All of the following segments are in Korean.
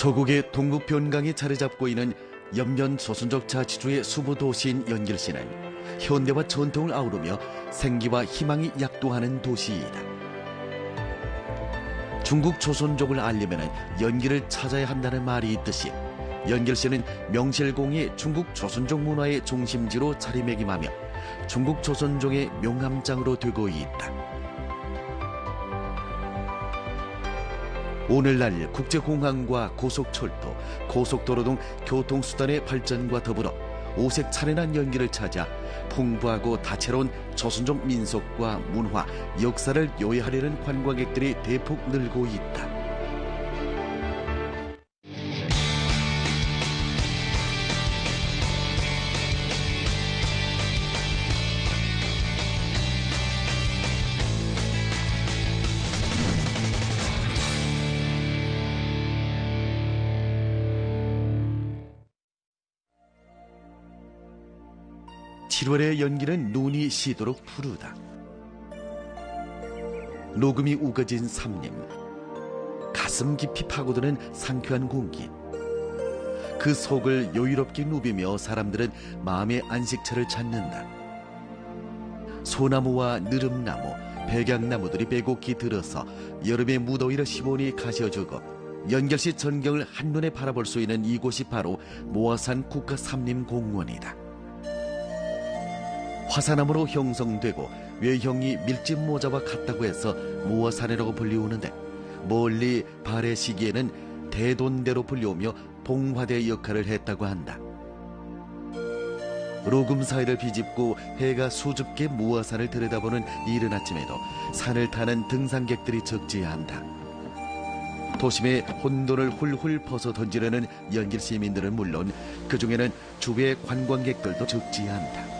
조국의 동북 변강에 자리 잡고 있는 옆면 조선족 자치주의 수부 도시인 연길시는 현대와 전통을 아우르며 생기와 희망이 약도하는 도시이다. 중국 조선족을 알려면 연길을 찾아야 한다는 말이 있듯이 연길시는 명실공히 중국 조선족 문화의 중심지로 자리매김하며 중국 조선족의 명함장으로 되고 있다. 오늘날 국제공항과 고속철도, 고속도로 등 교통수단의 발전과 더불어 오색 찬란한 연기를 찾아 풍부하고 다채로운 조선족 민속과 문화, 역사를 요해하려는 관광객들이 대폭 늘고 있다. 칠월의 연기는 눈이 시도록 푸르다. 녹음이 우거진 삼림, 가슴 깊이 파고드는 상쾌한 공기. 그 속을 여유롭게 누비며 사람들은 마음의 안식처를 찾는다. 소나무와 느릅나무, 백양나무들이 빼곡히 들어서 여름의 무더위를 시원히 가셔주고 연결시 전경을 한눈에 바라볼 수 있는 이곳이 바로 모아산 국가삼림공원이다. 화산암으로 형성되고 외형이 밀짚 모자와 같다고 해서 모아산이라고 불리우는데 멀리 발해 시기에는 대돈대로 불려오며 봉화대 역할을 했다고 한다. 로금 사이를 비집고 해가 수줍게 모아산을 들여다보는 이른 아침에도 산을 타는 등산객들이 적지 않다. 도심의 혼돈을 훌훌 벗어 던지려는 연길 시민들은 물론 그 중에는 주변의 관광객들도 적지 않다.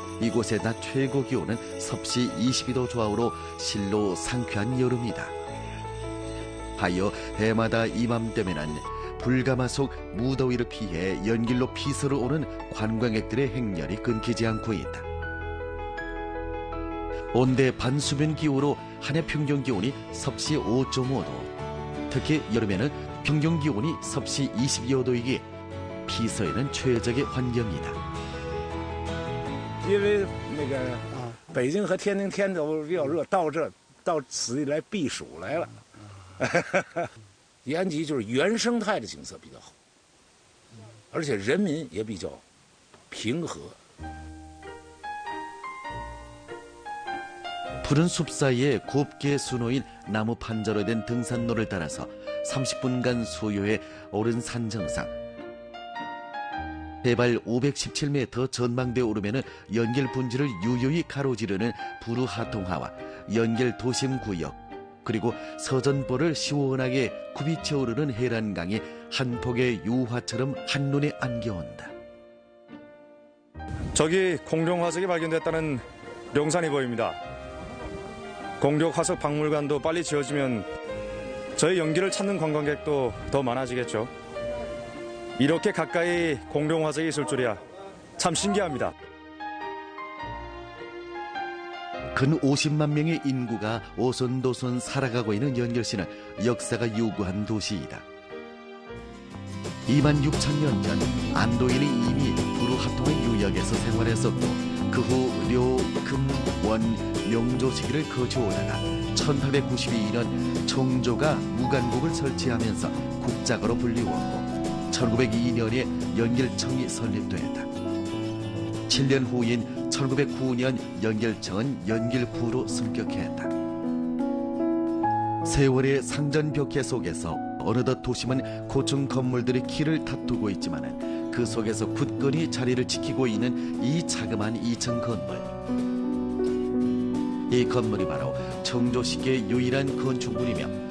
이곳의 낮 최고 기온은 섭씨 22도 조하우로 실로 상쾌한 여름이다. 하여 해마다 이맘때면은 불가마 속 무더위를 피해 연길로 피서를 오는 관광객들의 행렬이 끊기지 않고 있다. 온대 반수변 기후로 한 해 평균 기온이 섭씨 5.5도, 특히 여름에는 평균 기온이 섭씨 22여 도이기에 피서에는 최적의 환경이다. 因为那个啊，北京和天津天都比较热，到这到此地来避暑来了。延吉就是原生态的景色比较好，而且人民也比较平和。 푸른 숲 사이에 곱게 수놓인 나무 판자로 된 등산로를 따라서 30분간 소요해 오른 산 정상. 해발 517m 전망대에 오르면은 연길 분지를 유유히 가로지르는 부루하통하와 연길 도심 구역 그리고 서전보를 시원하게 굽이쳐 오르는 해란강이 한 폭의 유화처럼 한눈에 안겨온다. 저기 공룡 화석이 발견됐다는 룡산이 보입니다. 공룡 화석 박물관도 빨리 지어지면 저희 연기를 찾는 관광객도 더 많아지겠죠. 이렇게 가까이 공룡 화석이 있을 줄이야 참 신기합니다. 근 50만 명의 인구가 오손도손 살아가고 있는 연결시는 역사가 요구한 도시이다. 2만 6천 년 전 안도인이 이미 부루하통의 유역에서 생활했었고 그 후 료, 금, 원, 명조 시기를 거쳐오다가 1892년 청조가 무간국을 설치하면서 국작으로 불리웠고 1902년에 연결청이 설립됐다. 7년 후인 1909년 연결청은 연길구로 승격했다. 세월의 상전 벽해 속에서 어느덧 도심은 고층 건물들이 길을 다투고 있지만 그 속에서 굳건히 자리를 지키고 있는 이 자그마한 2층 건물. 이 건물이 바로 청조 시기의 유일한 건축물이며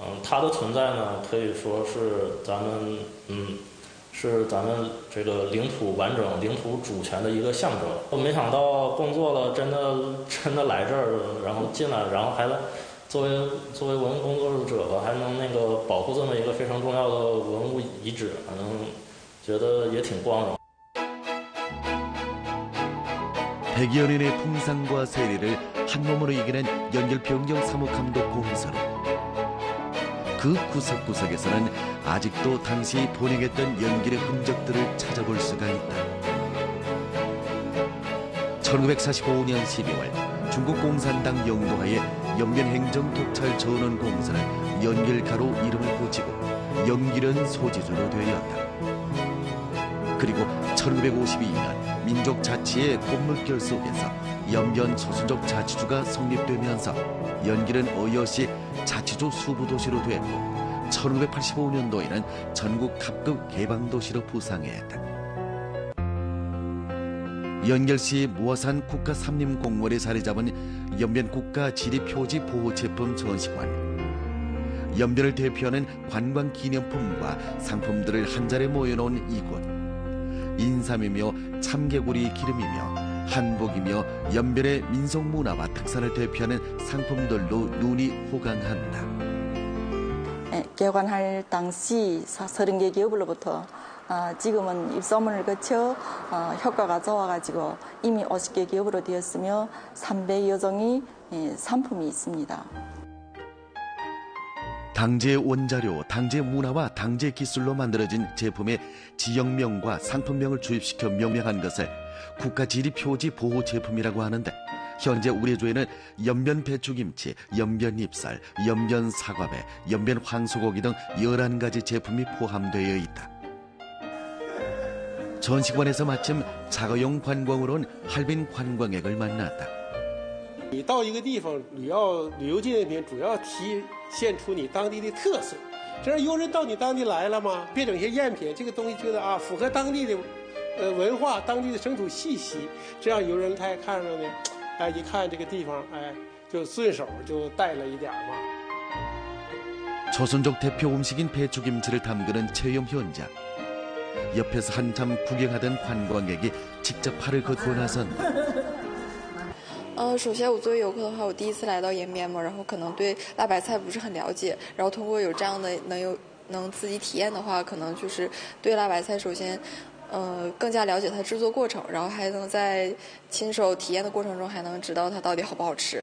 嗯、它的存在呢，可以说是咱们嗯，是咱们这个领土完整、领土主权的一个象征。我没想到工作了，真的真的来这儿，然后进来，然后还来。作为作为文物工作者吧，还能那个保护这么一个非常重要的文物遗址，反正觉得也挺光荣。 100여 년의 풍상과 세리를 한 몸으로 이기는 연결 변경 사무 감독 공사로 그 구석구석에서는 아직도 당시 본행했던 연길의 흔적들을 찾아볼 수가 있다. 1945년 12월 중국 공산당 영도하에 연변행정 독찰 전원 공사는 연길가로 이름을 붙이고 연길은 소지주로 되었다. 그리고 1952년 민족 자치의 봄물결 속에서 연변 소수족 자치주가 성립되면서 연길은 어여시 자치주 수부도시로 되고 1985년도에는 전국 탑급 개방도시로 부상했다. 연결시 무화산 국가 삼림공원에 자리 잡은 연변 국가 지리표지 보호제품 전시관. 연변을 대표하는 관광 기념품과 상품들을 한 자리에 모여놓은 이곳. 인삼이며 참개구리 기름이며 한복이며 연변의 민속 문화와 특산을 대표하는 상품들로 눈이 호강한다. 예, 개관할 당시 사- 30개 기업으로부터 아, 지금은 입소문을 거쳐 어, 효과가 좋아가지고 이미 50개 기업으로 되었으며 300여 종의 예, 상품이 있습니다. 당제 원자료, 당제 문화와 당제 기술로 만들어진 제품의 지역명과 상품명을 주입시켜 명명한 것을 국가지리표지 보호 제품이라고 하는데 현재 우리 조에는 연변 배추김치, 연변 잎살, 연변 사과배, 연변 황소고기 등 11가지 제품이 포함되어 있다. 전시관에서 마침 자가용 관광으로 온 할빈 관광객을 만났다. 你到一个地方旅游旅游纪念品，主要体现出你当地的特色。这样游人到你当地来了嘛，别整些赝品，这个东西觉得啊符合当地的 呃文化、当地的生土气息，这样游人他也看着呢，哎，一看这个地方，哎，就顺手就带了一点儿嘛。 조선족 대표 음식인 배추김치를 담그는 체험 현장. 옆에서 한참 구경하던 관광객이 직접 팔을 걷고 나선다. 呃，首先我作为游客的话，我第一次来到延边嘛，然后可能对辣白菜不是很了解，然后通过有这样的能有能自己体验的话，可能就是对辣白菜首先， 呃，更加了解它制作过程，然后还能在亲手体验的过程中还能知道它到底好不好吃。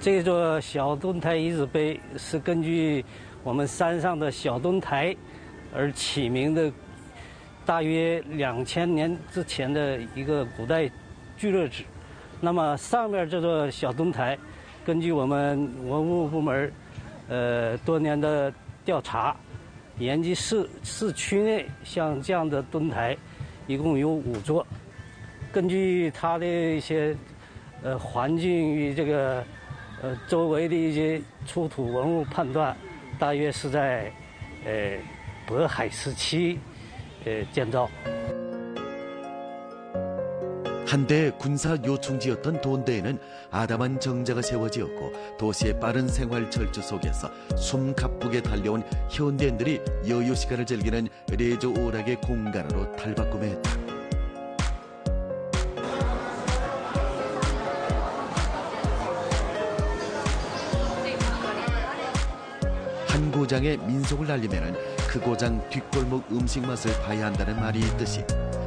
这座小墩台遗址碑是根据我们山上的小墩台而起名的，大约两千年之前的一个古代聚落址。那么上面这座小墩台，根据我们文物部门呃多年的调查，延吉市市区内像这样的墩台，一共有五座。根据它的一些呃环境与这个呃周围的一些出土文物判断，大约是在呃渤海时期呃建造。 한때 군사 요충지였던 돈대에는 아담한 정자가 세워지었고 도시의 빠른 생활 철주 속에서 숨 가쁘게 달려온 현대인들이 여유 시간을 즐기는 레저 오락의 공간으로 탈바꿈했다. 고장의 민속을 날리면은 그 고장 뒷골목 음식 맛을 봐야 한다는 말이 있듯이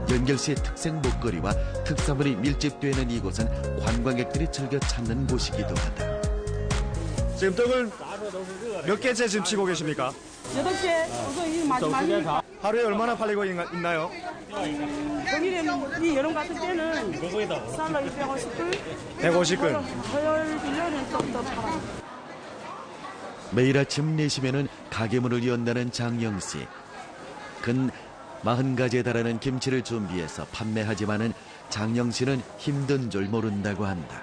연결시의 특색 먹거리와 특산물이 밀집되는 이곳은 관광객들이 즐겨 찾는 곳이기도 하다. 지금 떡을 몇 개째 지금 치고 계십니까? 여덟 개. 우선 이 마지막이니까. 하루에 얼마나 팔리고 있, 있나요? 평일에는 이 여름 같은 때는 쌀로 250근, 150근. 토요일, 일요일은 좀더 팔아요. 매일 아침 4시면은 가게 문을 연다는 장영 씨. 근 40가지에 달하는 김치를 준비해서 판매하지만은 장영 씨는 힘든 줄 모른다고 한다.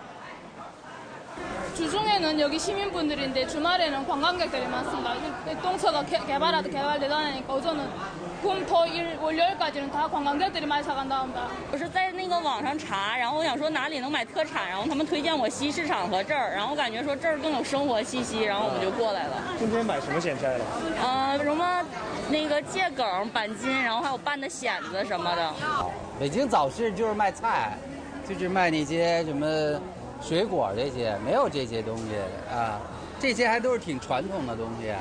주중에는 여기 시민분들인데 주말에는 관광객들이 많습니다. 이 동서가 개, 개발하다 개발되다 하니까 우선은 금, 토, 일, 월요일까지는 다 관광객들이 많이 사간다옵니다. 我是在那个网上查，然后我想说哪里能买特产，然后他们推荐我西市场和这儿，然后我感觉说这儿更有生活气息，然后我们就过来了。今天买什么咸菜了？呃，什么那个芥梗、板筋，然后还有拌的蚬子什么的。北京早市就是卖菜，就是卖那些什么水果这些，没有这些东西啊。这些还都是挺传统的东西。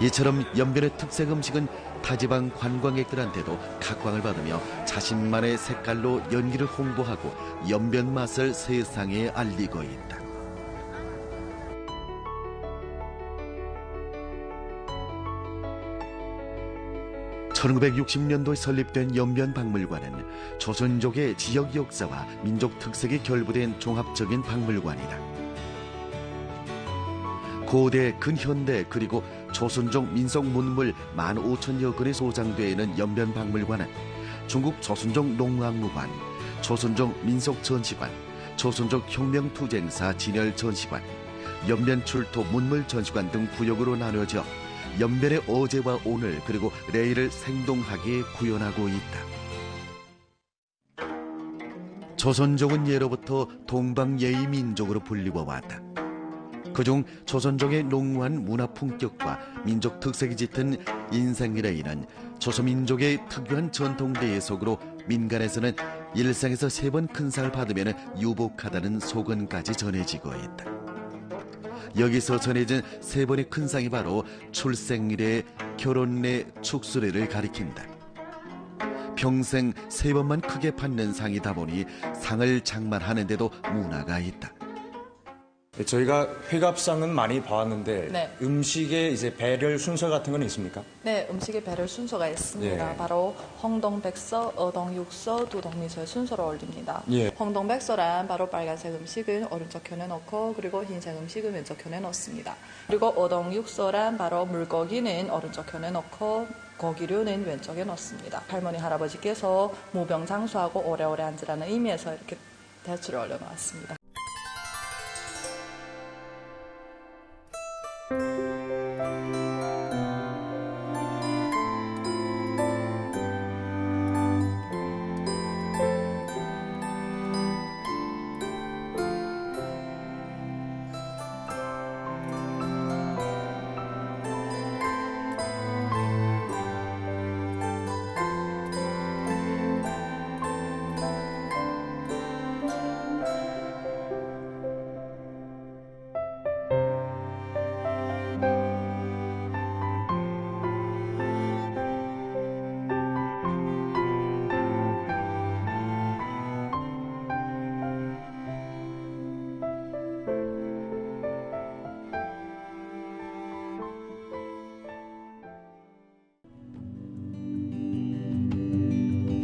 이처럼 연변의 특색 음식은 타지방 관광객들한테도 각광을 받으며 자신만의 색깔로 연기를 홍보하고 연변 맛을 세상에 알리고 있다. (1960년도에) 설립된 연변박물관은 조선족의 지역 역사와 민족 특색이 결부된 종합적인 박물관이다. 고대, 근현대 그리고 조선족 민속 문물 15,000여 건이 소장되어 있는 연변박물관은 중국 조선족 농악무관, 조선족 민속전시관, 조선족 혁명투쟁사 진열전시관, 연변출토 문물전시관 등 구역으로 나눠져 연변의 어제와 오늘 그리고 내일을 생동하게 구현하고 있다. 조선족은 예로부터 동방예의 민족으로 불리워 왔다. 그중 조선족의 농후한 문화 품격과 민족 특색이 짙은 인생이레이는 조선민족의 특유한 전통 대속으로 민간에서는 일상에서 세 번 큰 상을 받으면 유복하다는 소근까지 전해지고 있다. 여기서 전해진 세 번의 큰 상이 바로 출생일에 결혼례 축수례를 가리킨다. 평생 세 번만 크게 받는 상이다 보니 상을 장만하는데도 문화가 있다. 네, 저희가 회갑상은 많이 봐왔는데 네. 음식의 이제 배열 순서 같은 건 있습니까? 네, 음식의 배를 순서가 있습니다. 예. 바로 홍동백서, 어동육서, 두동미소의 순서로 올립니다. 예. 홍동백서란 바로 빨간색 음식은 오른쪽 켠에 넣고 그리고 흰색 음식은 왼쪽 켠에 넣습니다. 그리고 어동육서란 바로 물고기는 오른쪽 켠에 넣고 고기류는 왼쪽에 넣습니다. 할머니 할아버지께서 무병장수하고 오래오래 앉으라는 의미에서 이렇게 대추를 올려놓았습니다.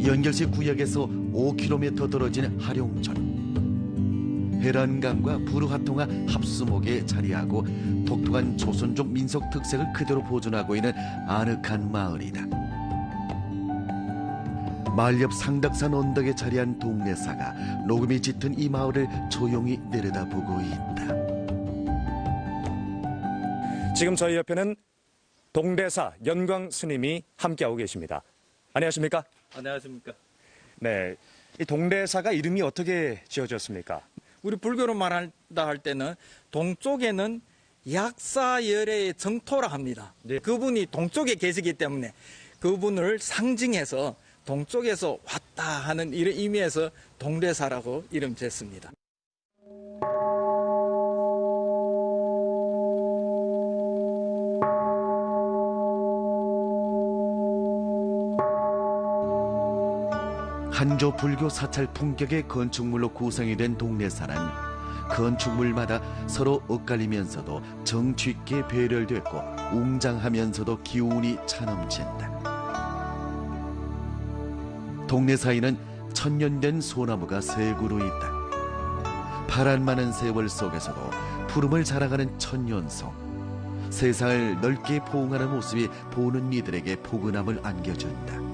연결시 구역에서 5km 떨어진 하룡전. 해란강과 부르하통화 합수목에 자리하고 독특한 조선족 민속 특색을 그대로 보존하고 있는 아늑한 마을이다. 마을 옆 상덕산 언덕에 자리한 동네사가 녹음이 짙은 이 마을을 조용히 내려다보고 있다. 지금 저희 옆에는 동대사 연광 스님이 함께하고 계십니다. 안녕하십니까? 안녕하십니까. 네. 이 동대사가 이름이 어떻게 지어졌습니까? 우리 불교로 말한다 할 때는 동쪽에는 약사열의 정토라 합니다. 그분이 동쪽에 계시기 때문에 그분을 상징해서 동쪽에서 왔다 하는 이런 의미에서 동대사라고 이름 짓습니다. 한조 불교 사찰 품격의 건축물로 구성이 된 동네 사는 건축물마다 서로 엇갈리면서도 정취 있게 배열됐고 웅장하면서도 기운이 차넘친다. 동네사에는 천년된 소나무가 세 그루 있다. 파란 많은 세월 속에서도 푸름을 자랑하는 천년소. 세상을 넓게 포옹하는 모습이 보는 이들에게 포근함을 안겨준다.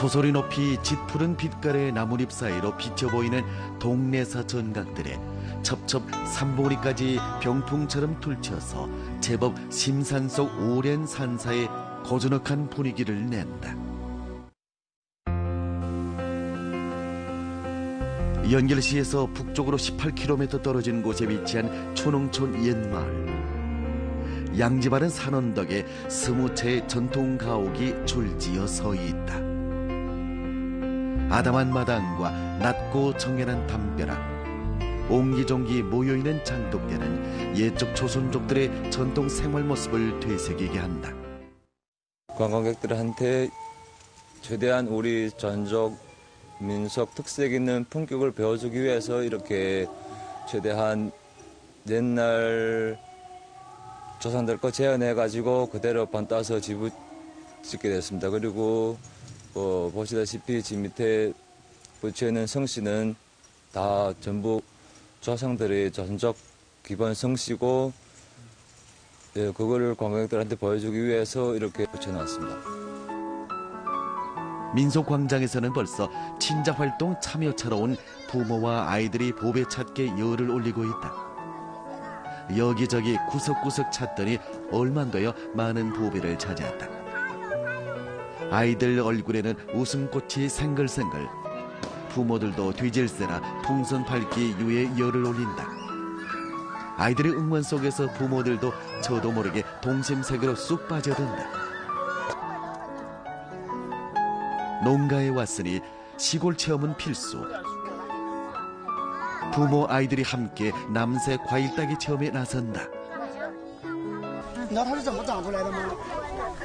소소리 높이 짙푸른 빛깔의 나뭇잎 사이로 비쳐 보이는 동네사 전각들에 첩첩 삼보리까지 병풍처럼 툴쳐서 제법 심산 속 오랜 산사에 고즈넉한 분위기를 낸다. 연결시에서 북쪽으로 18km 떨어진 곳에 위치한 초농촌 옛마을. 양지바른 산언덕에 스무 채의 전통 가옥이 줄지어 서 있다. 아담한 마당과 낮고 정연한 담벼락 옹기종기 모여있는 장독대는 옛적 조선족들의 전통 생활 모습을 되새기게 한다. 관광객들한테 최대한 우리 전적 민속 특색 있는 품격을 배워주기 위해서 이렇게 최대한 옛날 조상들 거 재현해가지고 그대로 반따서 집을 짓게 됐습니다. 그리고 뭐 보시다시피 집 밑에 붙여있는 성씨는 다 전부 조상들의 전적 기본 성씨고 예, 그거를 관광객들한테 보여주기 위해서 이렇게 붙여놨습니다. 민속광장에서는 벌써 친자활동 참여차로 온 부모와 아이들이 보배 찾게 열을 올리고 있다. 여기저기 구석구석 찾더니 안 되어 많은 보배를 찾았다. 아이들 얼굴에는 웃음꽃이 생글생글. 부모들도 뒤질세라 풍선 밟기 유에 열을 올린다. 아이들의 응원 속에서 부모들도 저도 모르게 동심세계로 쑥 빠져든다. 농가에 왔으니 시골 체험은 필수. 부모 아이들이 함께 남새 과일 따기 체험에 나선다. 你知道它是怎么长出来的吗？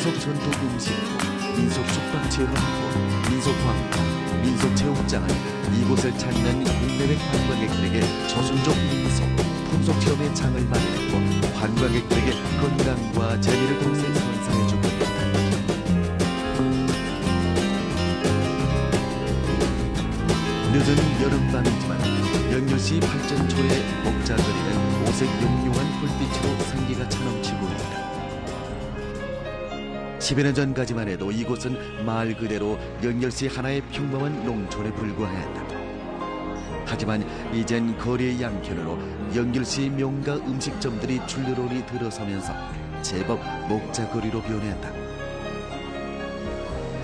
민속 전통 음식도 민속 숙박 체험하고 민속 관광, 민속 체험장은 이곳을 찾는 국내외 관광객들에게 조선족 민속, 풍속 체험의 장을 마련했고 관광객들에게 건강과 재미를 동시에 선사해주고 있다. 늦은 여름밤이지만 연결시 발전초의 목자거리는 오색 용용한 불빛으로 생기가 차넘치고. 10여 년 전까지만 해도 이곳은 말 그대로 연결시 하나의 평범한 농촌에 불과했다. 하지만 이젠 거리의 양편으로 연결시 명가 음식점들이 줄여론이 들어서면서 제법 목자거리로 변했다.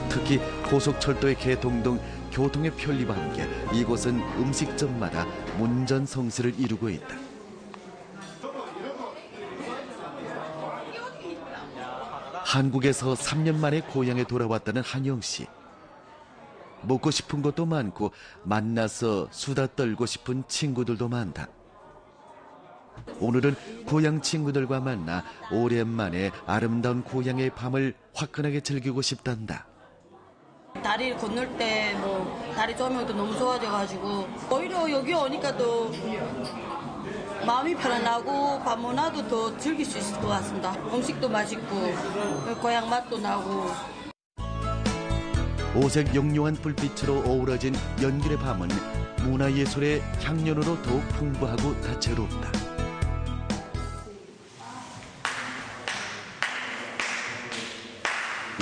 특히 고속철도의 개통 등 교통의 편리와 함께 이곳은 음식점마다 문전성시를 이루고 있다. 한국에서 3년 만에 고향에 돌아왔다는 한영 씨. 먹고 싶은 것도 많고 만나서 수다 떨고 싶은 친구들도 많다. 오늘은 고향 친구들과 만나 오랜만에 아름다운 고향의 밤을 화끈하게 즐기고 싶단다. 다리 건널 때 뭐 다리 조명도 너무 좋아져가지고 오히려 여기 오니까 또 마음이 편안하고 밤문화도 더 즐길 수 있을 것 같습니다. 음식도 맛있고 고향 맛도 나고 오색 영롱한 불빛으로 어우러진 연길의 밤은 문화예술의 향연으로 더욱 풍부하고 다채롭다.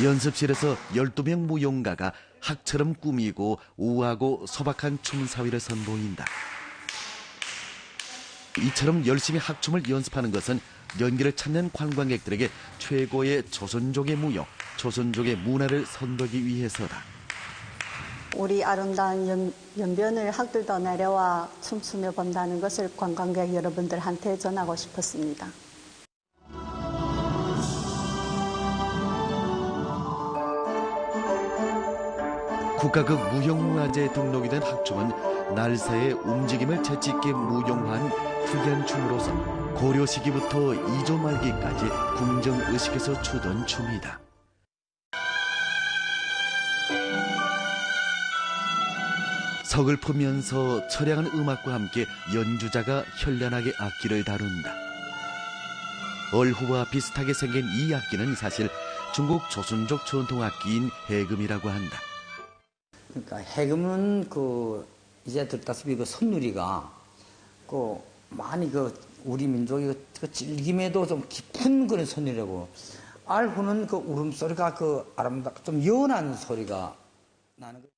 연습실에서 12명 무용가가 학처럼 꾸미고 우아하고 소박한 춤 사위를 선보인다. 이처럼 열심히 학춤을 연습하는 것은 연기를 찾는 관광객들에게 최고의 조선족의 무용, 조선족의 문화를 선보이기 위해서다. 우리 아름다운 연, 연변을 학들도 내려와 춤추며 본다는 것을 관광객 여러분들한테 전하고 싶었습니다. 국가급 무형문화재에 등록이 된 학춤은 날새의 움직임을 재치 있게 무용한 흑연춤으로서 고려 시기부터 이조 말기까지 궁정 의식에서 추던 춤이다. 서글프면서 처량한 음악과 함께 연주자가 현란하게 악기를 다룬다. 얼후와 비슷하게 생긴 이 악기는 사실 중국 조선족 전통 악기인 해금이라고 한다. 그러니까 해금은 그 이제 듣다시피 그 선누리가 그 많이 그 우리 민족의 그 질김에도 좀 깊은 그런 선누리라고 알후는 그 울음소리가 그 아름답고 좀 연한 소리가 나는 거.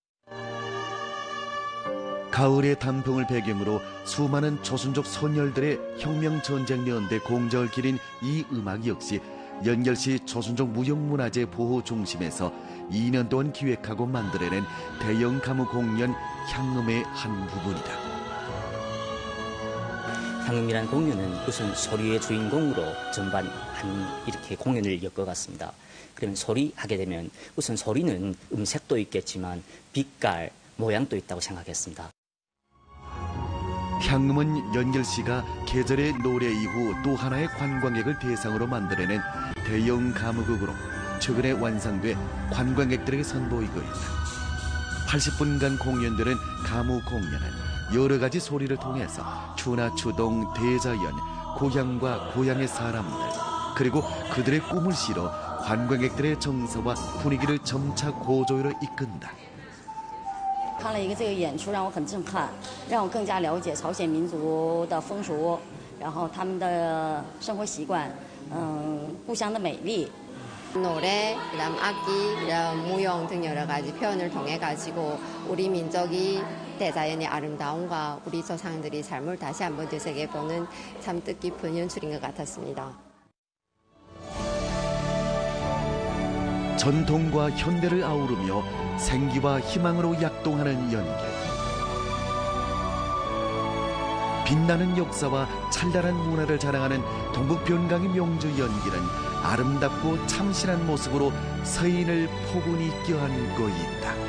가을의 단풍을 배경으로 수많은 조선족 소녀들의 혁명 전쟁 연대 공적을 기린 이 음악 역시 연결시 조선족 무형문화재 보호 중심에서 2년 동안 기획하고 만들어낸 대형 가무 공연 향음의 한 부분이다. 향음이란 공연은 우선 소리의 주인공으로 전반 한 이렇게 공연을 엮어갔습니다. 그러면 소리 하게 되면 우선 소리는 음색도 있겠지만 빛깔, 모양도 있다고 생각했습니다. 향음은 연결시가 계절의 노래 이후 또 하나의 관광객을 대상으로 만들어낸 대형 가무극으로 최근에 완성돼 관광객들에게 선보이고 있다. 80분간 공연되는 가무 공연은 여러 가지 소리를 통해서 추나 추동, 대자연, 고향과 고향의 사람들 그리고 그들의 꿈을 실어 관광객들의 정서와 분위기를 점차 고조로 이끈다. 看了一个这个演出，让我很震撼，让我更加了解朝鲜民族的风俗，然后他们的生活习惯，嗯，故乡的美丽。 노래, 그다음 악기, 그다음 무용 등 여러 가지 표현을 통해 가지고 우리 민족이 대자연의 아름다움과 우리 조상들이 삶을 다시 한번 되새겨 보는 참 뜻깊은 연출인 것 같았습니다. 전통과 현대를 아우르며 생기와 희망으로 약동하는 연길. 빛나는 역사와 찬란한 문화를 자랑하는 동북 변강의 명주 연기는 아름답고 참신한 모습으로 서인을 포근히 껴안고 있다.